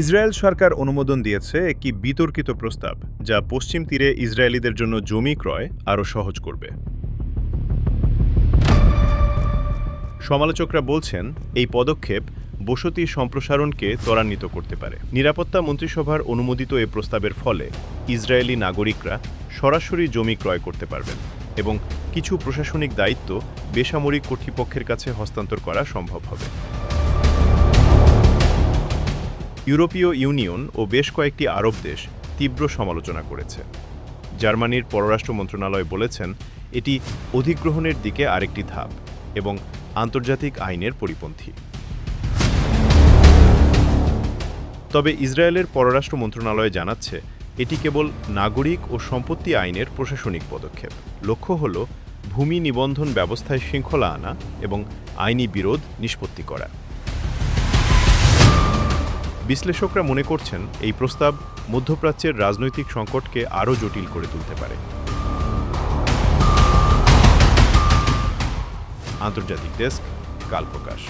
Israel সরকার অনুমোদন দিয়েছে একটি বিতর্কিত প্রস্তাব, যা পশ্চিম তীরে ইসরায়েলিদের জন্য জমি ক্রয় আরও সহজ করবে। সমালোচকরা বলছেন, এই পদক্ষেপ বসতি সম্প্রসারণকে ত্বরান্বিত করতে পারে। নিরাপত্তা মন্ত্রিসভার অনুমোদিত এ প্রস্তাবের ফলে ইসরায়েলি নাগরিকরা সরাসরি জমি ক্রয় করতে পারবেন এবং কিছু প্রশাসনিক দায়িত্ব বেসামরিক কর্তৃপক্ষের কাছে হস্তান্তর করা সম্ভব হবে। ইউরোপীয় ইউনিয়ন ও বেশ কয়েকটি আরব দেশ তীব্র সমালোচনা করেছে। জার্মানির পররাষ্ট্র মন্ত্রণালয় বলেছেন, এটি অধিগ্রহণের দিকে আরেকটি ধাপ এবং আন্তর্জাতিক আইনের পরিপন্থী। তবে ইসরায়েলের পররাষ্ট্র মন্ত্রণালয় জানাচ্ছে, এটি কেবল নাগরিক ও সম্পত্তি আইনের প্রশাসনিক পদক্ষেপ। লক্ষ্য হল ভূমি নিবন্ধন ব্যবস্থায় শৃঙ্খলা আনা এবং আইনি বিরোধ নিষ্পত্তি করা। বিশ্লেষকরা মনে করছেন এই প্রস্তাব মধ্যপ্রাচ্যের রাজনৈতিক সংকটকে আরও জটিল করে তুলতে পারে। আন্তর্জাতিক ডেস্ক কাল প্রকাশ